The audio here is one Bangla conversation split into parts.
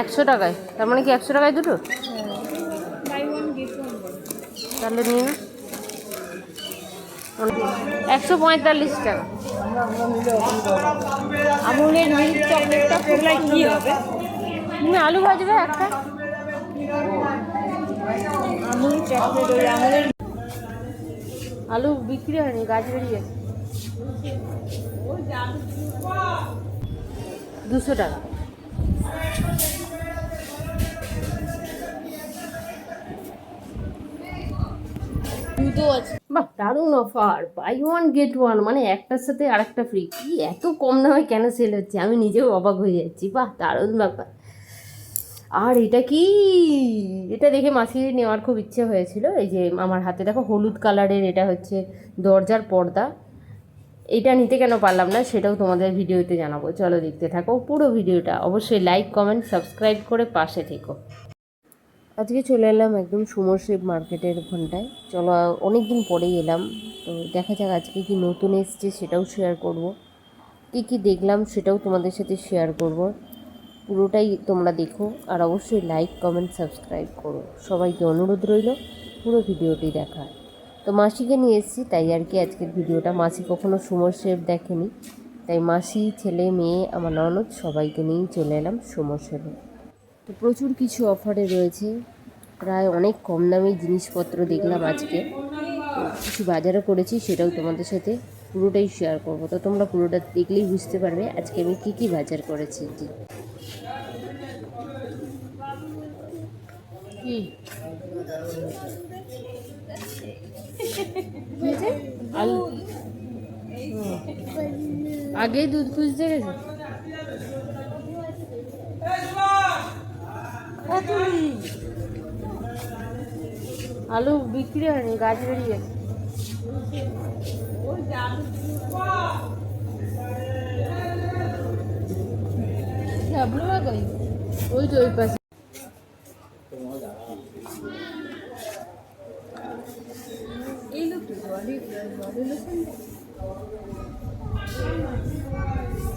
একশো টাকায়? তার মানে কি একশো টাকায় দুটো? তাহলে নিয়ে না একশো পঁয়তাল্লিশ টাকা। আমুলের মিল্ক চকলেটটা পড়লে কি হবে? তুমি আলু ভাজবে একটা? আমুল চকলেট ওই আমুলের আলু বিক্রি হয়নি গাছ বেরিয়ে দুশো টাকা। বাহ, দারুণ offer buy one get one মানে একটার সাথে আরেকটা ফ্রি কি এত কম দামে কেন সেল হচ্ছে? আমি নিজেও অবাক হয়ে যাচ্ছি। বাহ, দারুণ ব্যাপার। আর এটা কি? এটা দেখে মাসির নেওয়ার খুব ইচ্ছে হয়েছিল। এই যে আমার হাতে দেখো হলুদ কালারের এটা হচ্ছে দরজার পর্দা। এটা নিতে কেন পারলাম না সেটাও তোমাদের ভিডিওতে জানাব। চলো দেখতে থাকো। পুরো ভিডিওটা অবশ্যই লাইক কমেন্ট সাবস্ক্রাইব করে পাশে থেকো। আজকে চলে এলাম একদম সুমর শিব মার্কেটের ওখানটায় চলো অনেক দিন পরেই এলাম। তো দেখা যাক আজকে কি নতুন এসছে সেটাও শেয়ার করব। কী কী দেখলাম সেটাও তোমাদের সাথে শেয়ার করব। পুরোটাই তোমরা দেখো। আর অবশ্যই লাইক কমেন্ট সাবস্ক্রাইব করো। সবাইকে অনুরোধ রইল পুরো ভিডিওটি দেখার। তো মাসিকে নিয়ে এসেছি, তাই আর কি আজকের ভিডিওটা। মাসি কখনো সুমর শেপ দেখেনি, তাই মাসি, ছেলে, মেয়ে, আমার ননদ সবাইকে নিয়েই চলে এলাম সুমর শেপে তো প্রচুর কিছু অফারে রয়েছে, প্রায় অনেক কম দামি জিনিসপত্র দেখলাম আজকে। কিছু বাজারও করেছি, সেটাও তোমাদের সাথে পুরোটাই শেয়ার করব। তো তোমরা পুরোটা দেখলেই বুঝতে পারবে আজকে আমি কী কী বাজার করেছি। কি। আগেই দুধ খুঁজতে গেছে? আলু বিক্রি হয়নি গাছ বেরিয়ে গেছে। ওই তো ওই পাশে এই লোকটা বডি বডি লোশন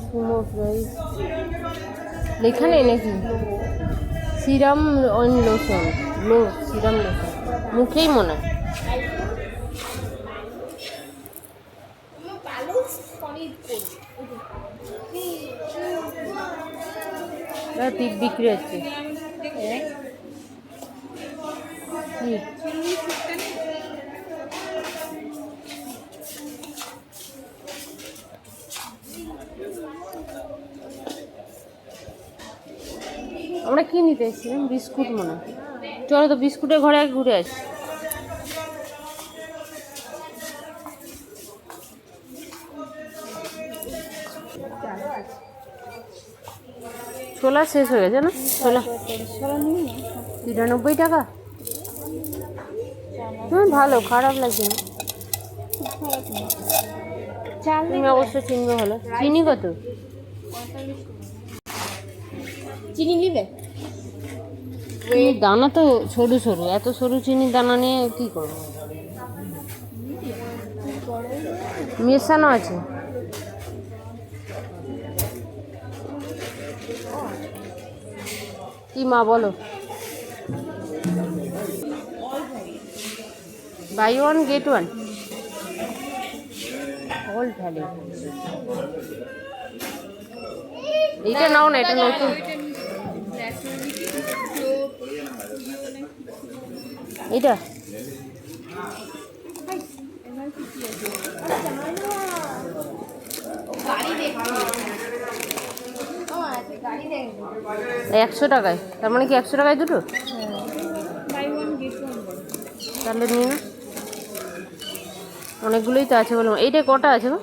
সুমো ফ্রাই লেখা নেই নাকি সিরাম অন লোশন লো সিরাম লোশন মুখেই মনে হয়। বিক্রি হচ্ছে। কি? নিতে এসেছিলাম বিস্কুট মনে চলো তো বিস্কুটের ঘরে আগে ঘুরে আসি। ছোলা শেষ হয়ে গেছে না? ছোলা। তিরানব্বই টাকা? হুম, ভালো, খারাপ লাগছে না। তুমি অবশ্য চিনবে ভালো। চিনি কত? চিনি নিবে? চিনির দানা তো সরু সরু, এত সরু চিনির দানা নিয়ে কি করব? মেশানো আছে। কি মা বলো? Buy one, get one. All valley এইটা নাও না, এটা নতুন। এইটা একশো টাকায়। তার মানে কি একশো টাকায় দুটো? তাহলে নিয়ে অনেকগুলোই তো আছে বললাম এইটা কটা আছে গো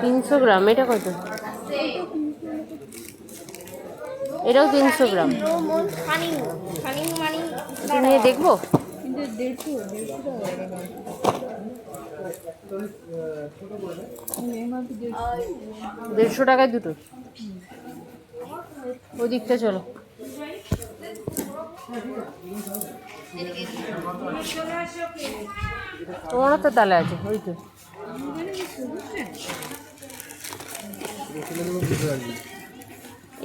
তিনশো গ্রাম, এটা কত? এটাও তিনশো গ্রাম। এটা নিয়ে দেখব? দেড়শো টাকায় দুটো। ওই দিকটা চলো। তোমারও তো তালে আছে, ওই তো।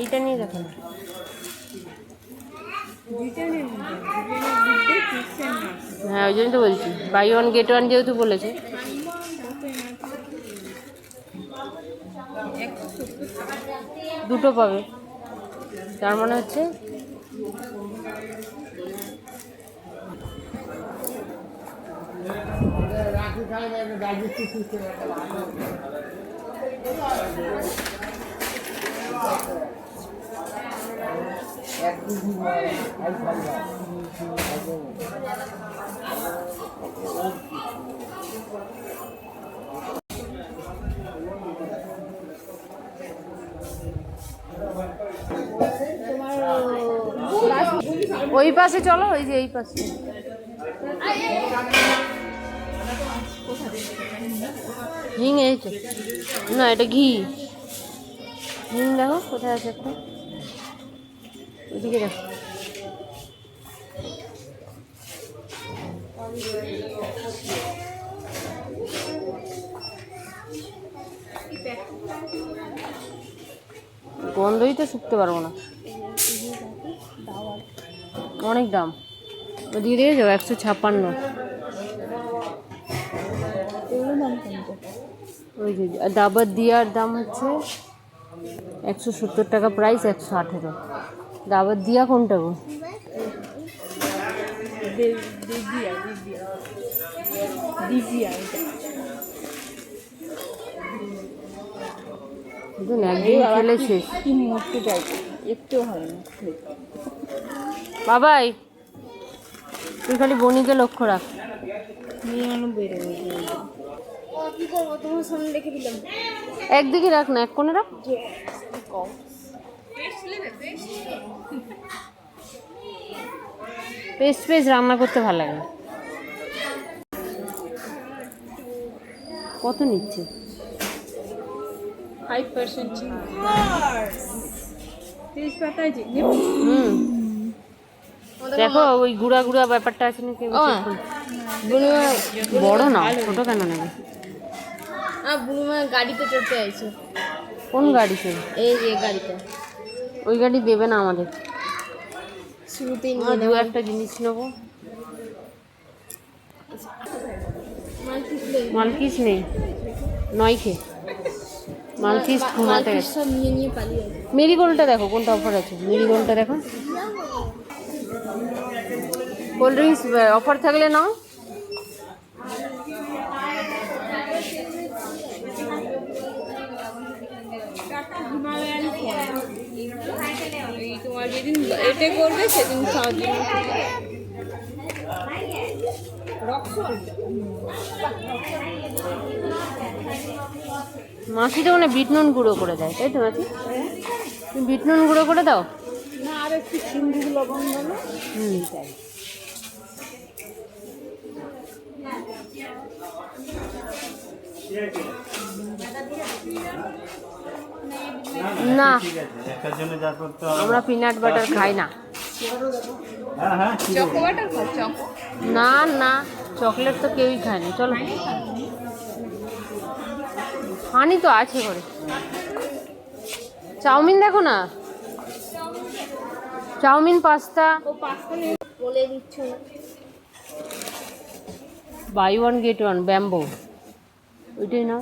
এইটা নিয়ে মাছ হ্যাঁ ওই জন্য তো বলছি। বাই ওয়ান গেট ওয়ান যেহেতু বলেছে। দুটো পাবে। তার মানে হচ্ছে ওই পাশে চলো, ওই যে এই পাশে। হিং এই তো না, এটা ঘি। হিং দেখো, কোথায় আছে একটা গন্ধই তো শুকতে পারব না। অনেক দাম। দিয়ে দিয়ে যাও, একশো ছাপ্পান্ন। ওই যে ডাবার দিয়ার দাম হচ্ছে একশো সত্তর টাকা, প্রাইস একশো আঠেরো। ডাবার দিয়া কোনটা গো? একটু হয় না। বাবাই তুই খালি বনিকে লক্ষ্য রাখ। একদিকে রাখ না এক কোণে রাখ। পেস্ট পেস্ট রান্না করতে ভালো লাগে। কত নিচ্ছে? ফাইভ পার্সেন্ট হুম। দেখো ওই গুড়া গুড়া ব্যাপারটা আছে নাকি? বড় না ছোট কেন নেবে গাড়িতে চড়তে আইছে। কোন গাড়িতে? এই যে গাড়িতে। ওই গাড়ি দেবে না আমাদের। শুরুতেই আমরা দু একটা জিনিস নেব। মালকিস নেই। নয় খে মালকিস ঘুমাতে গেছে নিয়ে নিয়ে আছে মেরিগোল্ডটা দেখো কোনটা অফার আছে? মেরিগোল্ডটা দেখো। কোল্ড ড্রিঙ্কস অফার থাকলে নাও। হিমালয়ান তোমার যেদিন এটা করবে সেদিন খাওয়ার জন্য। মাসি তো মানে বিট নুন গুঁড়ো করে দেয় তাই তো মাসি? তুমি বিট নুন গুঁড়ো করে দাও। না আর একটু চিংড়ি লবণ দেবো। হুম। তাই না। একটার জন্য যা করতে আমরা পিনাট বাটার খাই না। হ্যাঁ হ্যাঁ না না চকলেট তো কেউই খায় না। চলো। হানি তো আছে ঘরে। চাউমিন দেখো না? Chowmein pasta. ও পাঁচটা নিয়ে বলে দিচ্ছ buy one get one bamboo ওইটাই নাও।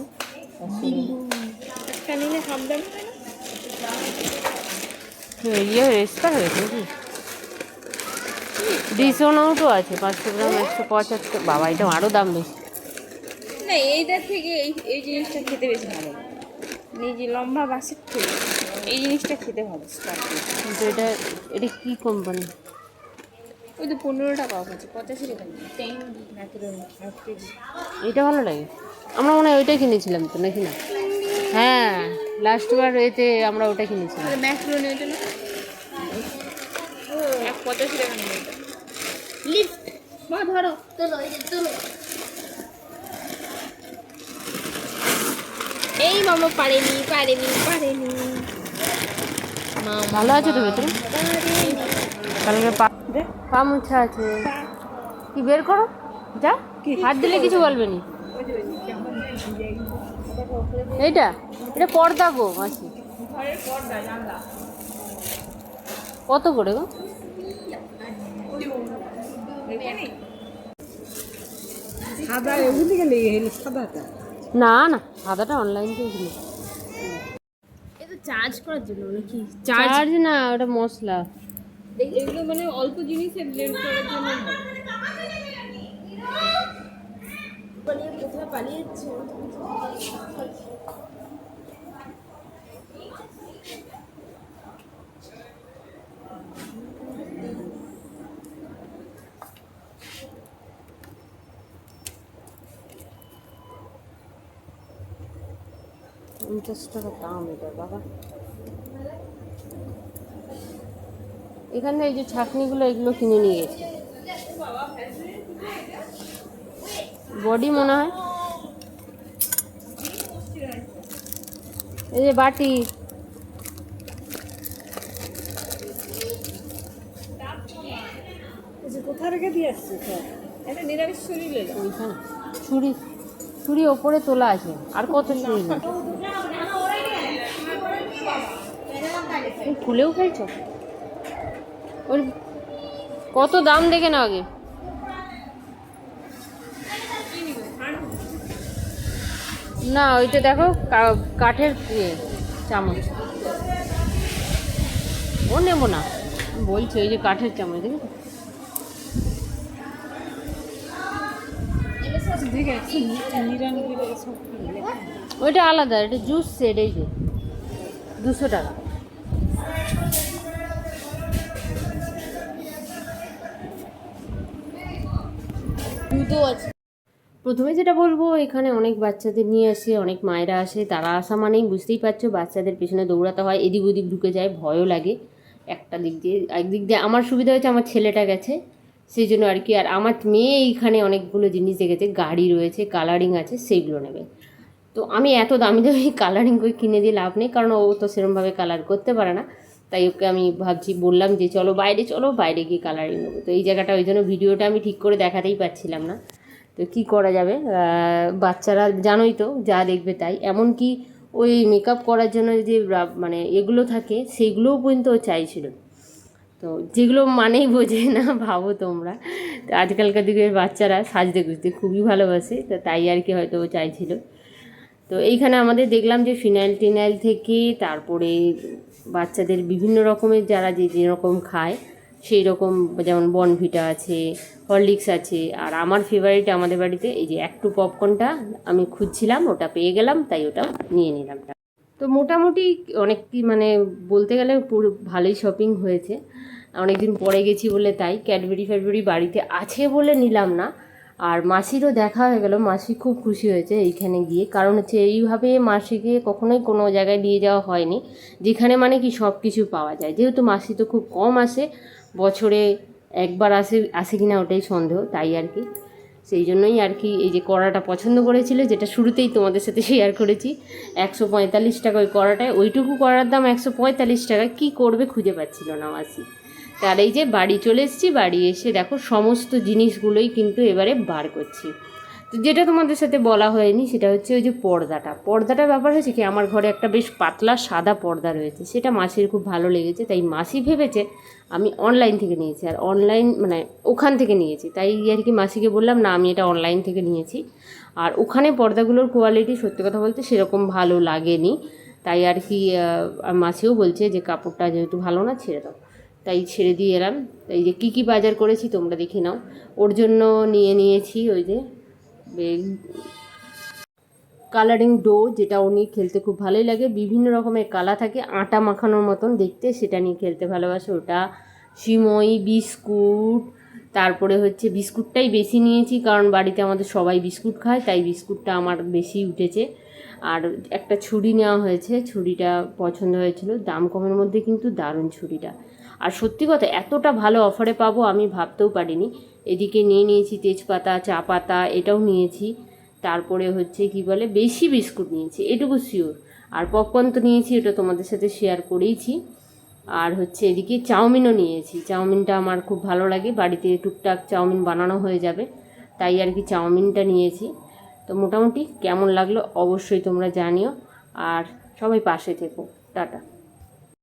ইয়ে হয়েছে নাকি? আছে পাঁচশো গ্রাম একশো পঁচাত্তর। বাবা এটা আরও দাম বেশি। না এইটার থেকে এই এই জিনিসটা খেতে বেশি ভালো নিজে লম্বা বাসের থেকে এই জিনিসটা খেতে ভালো কিন্তু এটা এটা কী কোম্পানি ওই তো পনেরো টাকা আছে পঁচাশি টাকা এটা ভালো লাগে। আমরা মনে হয় ওইটাই কিনেছিলাম তো নাকি না? হ্যাঁ লাস্ট বার এতে আমরা ওটা কিনেছিলাম। ম্যাকেরোনি ওইটা না পঁচাশি টাকা নেবে এটা মা ধরো। তোলো এই এই মামা পারেনি পারেনি পারেনি। ভালো আছে তো ভেতরে। কালকে পা দে। পা মুছা আছে। কি বের করো? যা হাত দিলে কিছু বলবে নি। এইটা এটা পর্দা গো মাসি। ঘরের কত করে গো? না না সাদাটা অনলাইন থেকে কিনে চার্জ করার জন্য নাকি? চার্জ না ওটা মশলা। এগুলো মানে অল্প জিনিসে ব্লেন্ড করার জন্য কোথায় পালিয়েছে পঞ্চাশ টাকা দাম এটা বাবা। এখানে এই যে ছাকনিগুলো এগুলো কিনে নিয়ে গেছে। বডি মনে হয়। এই যে বাটি। কোথা রেখে দিয়ে আসছে সব নিরামিষ শরীরে ছুরি। ছুরি ওপরে তোলা আছে। আর কত ছুরি খুলেও ফেলছো ওর কত দাম দেখে না আগে। না ওইটা দেখো কাঠের ইয়ে, চামচ। ও নেব না। বলছি ওই যে কাঠের চামচ দেখে ওইটা আলাদা এটা জুস সেট এই যে। দুশো টাকা। দুধও আছে। প্রথমে যেটা বলব, এখানে অনেক বাচ্চাদের নিয়ে আসে, অনেক মায়েরা আসে। তারা আসা মানেই বুঝতেই পারছ, বাচ্চাদের পেছনে দৌড়াতে হয়, এদিক ওদিক ঢুকে যায়, ভয়ও লাগে। একটা দিক দিয়ে একদিক দিয়ে আমার সুবিধা হয়েছে, আমার ছেলেটা গেছে। সেই জন্য আর কি, আর আমার মেয়ে এইখানে অনেকগুলো জিনিস দেখেছে, গাড়ি রয়েছে কালারিং আছে, সেইগুলো নেবে। তো আমি এত দামি দামি কালারিং করে কিনে দিয়ে লাভ নেই, কারণ ও তো সেরকমভাবে কালার করতে পারে না। তাই ওকে আমি ভাবছি, বললাম যে চলো বাইরে চলো বাইরে গিয়ে কালারিং নেব। তো এই জায়গাটা, ওই জন্য ভিডিওটা আমি ঠিক করে দেখাতেই পারছিলাম না। তো কি করা যাবে? বাচ্চারা জানোই তো, যা দেখবে তাই। এমনকি ওই মেকআপ করার জন্য যে মানে এগুলো থাকে সেইগুলোও পর্যন্ত চাইছিল। তো যেগুলো মানেই বোঝে না, ভাবো তোমরা। তো আজকালকার দিকের বাচ্চারা সাজতে গুজতে খুবই ভালোবাসে, তো তাই আর কি হয়তো ও চাইছিল। তো এইখানে আমাদের দেখলাম যে ফিনাইল টিনাইল থেকে তারপরে বাচ্চাদের বিভিন্ন রকমের যারা যে যেরকম খায়, সেই রকম যেমন বনভিটা আছে, হরলিক্স আছে। আর আমার ফেভারিট আমাদের বাড়িতে এই যে একটু পপকর্নটা আমি খুঁজছিলাম, ওটা পেয়ে গেলাম, তাই ওটা নিয়ে নিলাম। তো মোটামুটি অনেক মানে বলতে গেলে পুরো ভালোই শপিং হয়েছে। অনেকদিন পরে গেছি বলে তাই ক্যাডবেরি ফ্যাডবেরি বাড়িতে আছে বলে নিলাম না। আর মাসিরও দেখা হয়ে গেল। মাসি খুব খুশি হয়েছে এইখানে গিয়ে। কারণ হচ্ছে এইভাবে মাসিকে কখনোই কোনো জায়গায় নিয়ে যাওয়া হয়নি, যেখানে মানে কি সব কিছু পাওয়া যায়। যেহেতু মাসি তো খুব কম আসে, বছরে একবার আসে আসে কিনা ওটাই সন্দেহ, তাই আর কি। সেই জন্যই আর কি এই যে কড়াটা পছন্দ করেছিল, যেটা শুরুতেই তোমাদের সাথে শেয়ার করেছি, একশো পঁয়তাল্লিশ টাকা ওই কড়াটায়। ওইটুকু করার দাম একশো পঁয়তাল্লিশ টাকা কী করবে খুঁজে পাচ্ছিল না মাসি। তার এই যে বাড়ি চলে এসেছি, বাড়ি এসে দেখো সমস্ত জিনিসগুলোই কিন্তু এবারে বার করছি। তো যেটা তোমাদের সাথে বলা হয়নি সেটা হচ্ছে ওই যে পর্দাটা। পর্দাটার ব্যাপার হয়েছে কি, আমার ঘরে একটা বেশ পাতলা সাদা পর্দা রয়েছে, সেটা মাসির খুব ভালো লেগেছে, তাই মাসি ভেবেছে আমি অনলাইন থেকে নিয়েছি, আর অনলাইন মানে ওখান থেকে নিয়েছি। তাই আর কি মাসিকে বললাম, না, আমি এটা অনলাইন থেকে নিয়েছি। আর ওখানে পর্দাগুলোর কোয়ালিটি সত্যি কথা বলতে সেরকম ভালো লাগেনি। তাই আর কি মাসিও বলছে যে, কাপড়টা যেহেতু ভালো না, ছেড়ে দাও। তাই ছেড়ে দিয়ে এলাম। তাই যে কী কী বাজার করেছি তোমরা দেখে নাও। ওর জন্য নিয়ে নিয়েছি ওই যে কালারিং ডো যেটা উনি খেলতে খুব ভালোই লাগে। বিভিন্ন রকমের কালা থাকে, আটা মাখানোর মতন দেখতে, সেটা নিয়ে খেলতে ভালোবাসে ওটা। সিমই, বিস্কুট, তারপরে হচ্ছে বিস্কুটটাই বেশি নিয়েছি, কারণ বাড়িতে আমাদের সবাই বিস্কুট খায়, তাই বিস্কুটটা আমার বেশি উঠেছে। আর একটা ছুরি নেওয়া হয়েছে, ছুরিটা পছন্দ হয়েছিল। দাম কমের মধ্যে কিন্তু দারুণ ছুরিটা। আর সত্যি কথা, এতটা ভালো অফারে পাবো আমি ভাবতেও পারিনি। এদিকে নিয়ে নিয়েছি তেজপাতা চা পাতা এটাও নিয়েছি। তারপরে হচ্ছে কি বলে, বেশি বিস্কুট নিয়েছি, এটুকু শিওর আর পপকর্ন তো নিয়েছি এটা তোমাদের সাথে শেয়ার করেইছি। আর হচ্ছে এদিকে চাউমিনও নিয়েছি, চাউমিনটা আমার খুব ভালো লাগে, বাড়িতে টুকটাক চাউমিন বানানো হয়ে যাবে, তাই আর কি চাউমিনটা নিয়েছি। তো মোটামুটি কেমন লাগল অবশ্যই তোমরা জানিও। আর সবাই পাশে থেকো, টাটা।